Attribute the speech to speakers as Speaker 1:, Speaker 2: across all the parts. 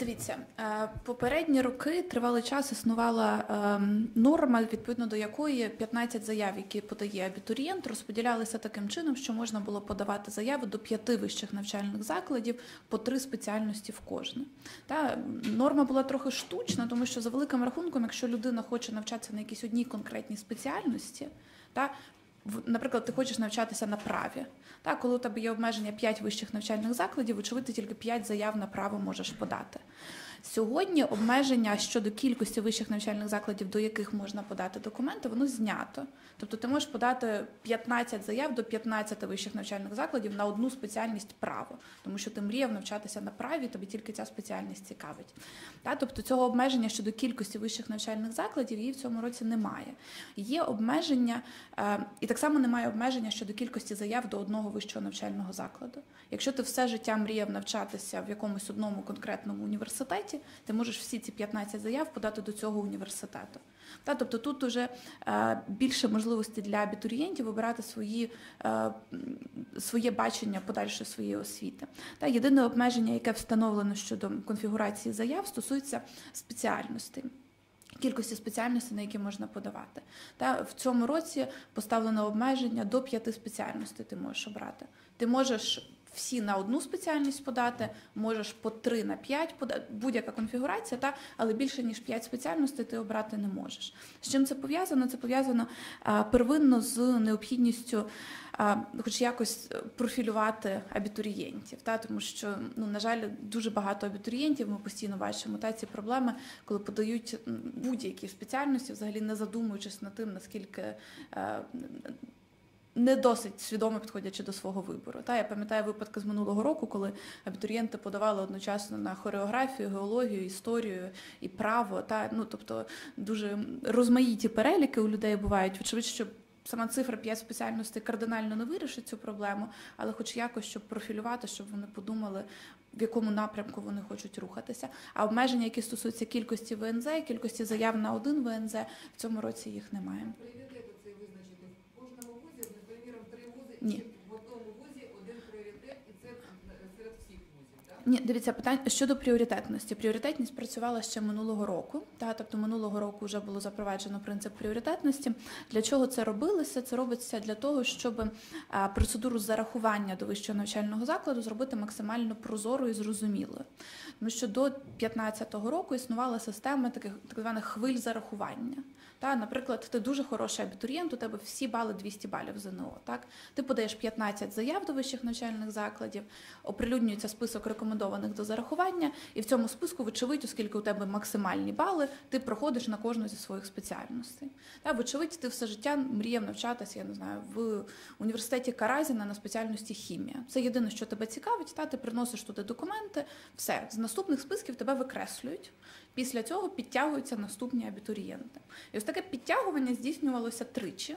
Speaker 1: Дивіться, е, попередні роки тривалий час існувала ем, норма, відповідно до якої 15 заяв, які подає абітурієнт, розподілялися таким чином, що можна було подавати заяви до п'яти вищих навчальних закладів по три спеціальності в кожне. Та норма була трохи штучна, тому що за великим рахунком, якщо людина хоче навчатися на якійсь одній конкретній спеціальності, та Наприклад, ти хочеш навчатися на праві. Так, коли у тебе є обмеження 5 вищих навчальних закладів, очевидно, тільки 5 заяв на право можеш подати. Сьогодні обмеження щодо кількості вищих навчальних закладів, до яких можна подати документи, воно знято. Тобто ти можеш подати 15 заяв до 15 вищих навчальних закладів на одну спеціальність право, тому що ти мріяв навчатися на праві, тобі тільки ця спеціальність цікавить. Тобто цього обмеження щодо кількості вищих навчальних закладів її в цьому році немає. Є обмеження, е, і так само немає обмеження щодо кількості заяв до одного вищого навчального закладу. Якщо ти все життя мріяв навчатися в якомусь одному конкретному університеті, університеті, ти можеш всі ці 15 заяв подати до цього університету. Та, Тобто тут вже е, більше можливості для абітурієнтів обирати свої, е, своє бачення подальшої своєї освіти. Та, Єдине обмеження, яке встановлено щодо конфігурації заяв, стосується спеціальностей. Кількості спеціальностей, на які можна подавати. Та в цьому році поставлено обмеження до п'яти спеціальностей ти можеш обрати. Ти можеш всі на одну спеціальність подати, можеш по три на п'ять подати, будь-яка конфігурація, та, але більше ніж п'ять спеціальностей ти обрати не можеш. З чим це пов'язано? Це пов'язано первинно з необхідністю, хоч якось профілювати абітурієнтів, та, тому що, ну, на жаль, дуже багато абітурієнтів, ми постійно бачимо та, ці проблеми, коли подають будь-які спеціальності, взагалі не задумуючись над тим, наскільки не досить свідомо підходячи до свого вибору. Та я пам'ятаю випадки з минулого року, коли абітурієнти подавали одночасно на хореографію, геологію, історію і право. Та ну тобто дуже розмаїті переліки у людей бувають. Очевидь, що сама цифра 5 спеціальностей кардинально не вирішить цю проблему, але хоч якось щоб профілювати, щоб вони подумали, в якому напрямку вони хочуть рухатися. А обмеження, які стосуються кількості ВНЗ, кількості заяв на один ВНЗ, в цьому році їх немає. Ні.
Speaker 2: В одному вузі один пріоритет, і це серед всіх вузів, так?
Speaker 1: Ні, дивіться, питання щодо пріоритетності. Пріоритетність працювала ще минулого року. Та, тобто минулого року вже було запроваджено принцип пріоритетності. Для чого це робилося? Це робиться для того, щоб процедуру зарахування до вищого навчального закладу зробити максимально прозорою і зрозумілою. Тому що до 2015 року існувала система таких так званих хвиль зарахування. Та, Наприклад, ти дуже хороший абітурієнт, у тебе всі бали 200 балів ЗНО. Так? Ти подаєш 15 заяв до вищих навчальних закладів, оприлюднюється список рекомендованих до зарахування, і в цьому списку, вочевидь, оскільки у тебе максимальні бали, ти проходиш на кожну зі своїх спеціальностей. Та, Вочевидь, ти все життя мріяв навчатися, я не знаю, в університеті Каразіна на спеціальності хімія. Це єдине, що тебе цікавить, та ти приносиш туди документи, все, з наступних списків тебе викреслюють. Після цього підтягуються наступні абітурієнти. І ось таке підтягування здійснювалося тричі.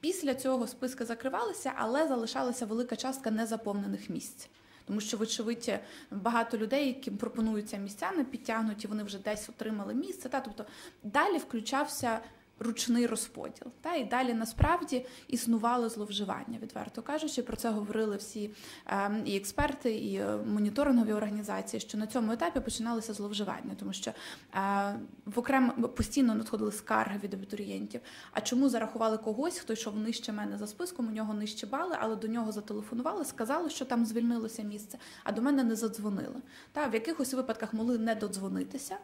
Speaker 1: Після цього списки закривалися, але залишалася велика частка незаповнених місць. Тому що, вочевидь, багато людей, яким пропонуються місця не підтягнуті, вони вже десь отримали місце. Та? Тобто далі включався ручний розподіл. Та і далі насправді існували зловживання, відверто кажучи, про це говорили всі ем, і експерти, і е, моніторингові організації, що на цьому етапі починалися зловживання, тому що е, в окремо постійно надходили скарги від абітурієнтів. А чому зарахували когось, хто йшов нижче мене за списком? У нього нижче бали, але до нього зателефонували, сказали, що там звільнилося місце, а до мене не задзвонили. Та в якихось випадках могли не додзвонитися,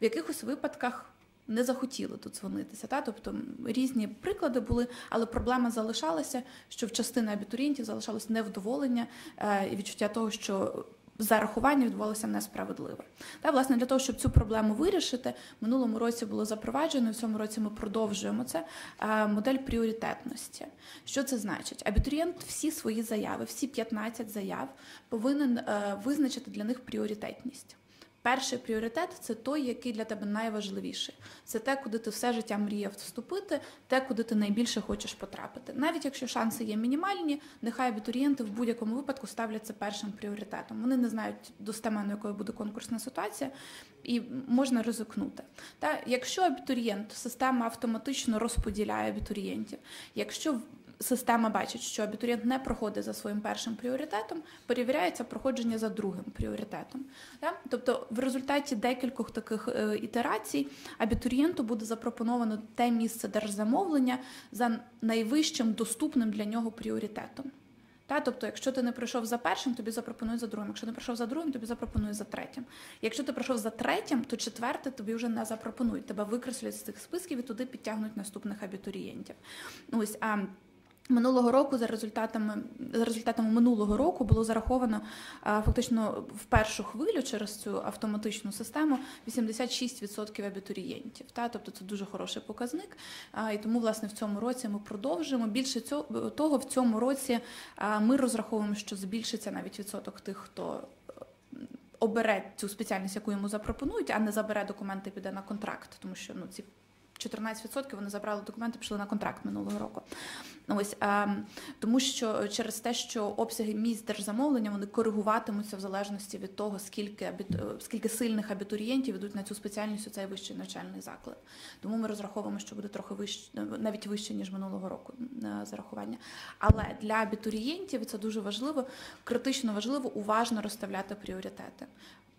Speaker 1: в якихось випадках не захотіли додзвонитися. Та? Тобто різні приклади були, але проблема залишалася, що в частини абітурієнтів залишалось невдоволення е, і відчуття того, що зарахування відбувалося несправедливо. Та, власне, для того, щоб цю проблему вирішити, минулому році було запроваджено, в цьому році ми продовжуємо це е, модель пріоритетності. Що це значить? Абітурієнт всі свої заяви, всі 15 заяв повинен е, визначити для них пріоритетність. Перший пріоритет це той, який для тебе найважливіший. Це те, куди ти все життя мріяв вступити, те, куди ти найбільше хочеш потрапити. Навіть якщо шанси є мінімальні, нехай абітурієнти в будь-якому випадку ставлять це першим пріоритетом. Вони не знають достеменно, якою буде конкурсна ситуація, і можна ризикнути. Та якщо абітурієнт, система автоматично розподіляє абітурієнтів, якщо система бачить, що абітурієнт не проходить за своїм першим пріоритетом, перевіряється проходження за другим пріоритетом. Тобто, в результаті декількох таких е, ітерацій абітурієнту буде запропоновано те місце держзамовлення за найвищим доступним для нього пріоритетом. Та, тобто, якщо ти не пройшов за першим, тобі запропонують за другим. Якщо не пройшов за другим, тобі запропонують за третім. Якщо ти пройшов за третім, то четверте тобі вже не запропонують. Тебе викреслять з цих списків і туди підтягнуть наступних абітурієнтів. Ось а Минулого року за результатами за результатами минулого року було зараховано фактично в першу хвилю через цю автоматичну систему 86% абітурієнтів. Та тобто це дуже хороший показник. І тому власне в цьому році ми продовжуємо. Більше цього того в цьому році ми розраховуємо, що збільшиться навіть відсоток тих, хто е, обере цю спеціальність, яку йому запропонують, а не забере документи, піде на контракт, тому що ну ці 14% вони забрали документи, пішли на контракт минулого року. Ось а, тому, що через те, що обсяги місць держзамовлення вони коригуватимуться в залежності від того, скільки е, скільки сильних абітурієнтів йдуть на цю спеціальність у цей вищий навчальний заклад. Тому ми розраховуємо, що буде трохи вище, навіть вище ніж минулого року е, зарахування. Але для абітурієнтів це дуже важливо, критично важливо уважно розставляти пріоритети.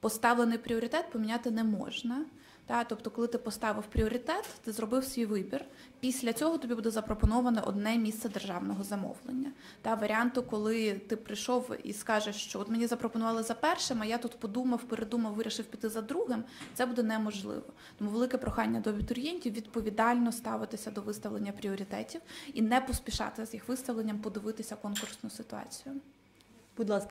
Speaker 1: Поставлений пріоритет поміняти не можна. Та, тобто, коли ти поставив пріоритет, ти зробив свій вибір. Після цього тобі буде запропоноване одне місце державного замовлення. Та варіанту, коли ти прийшов і скажеш, що от мені запропонували за першим, а я тут подумав, передумав, вирішив піти за другим. Це буде неможливо. Тому велике прохання до абітурієнтів відповідально ставитися до виставлення пріоритетів і не поспішати з їх виставленням, подивитися конкурсну ситуацію.
Speaker 3: Будь ласка.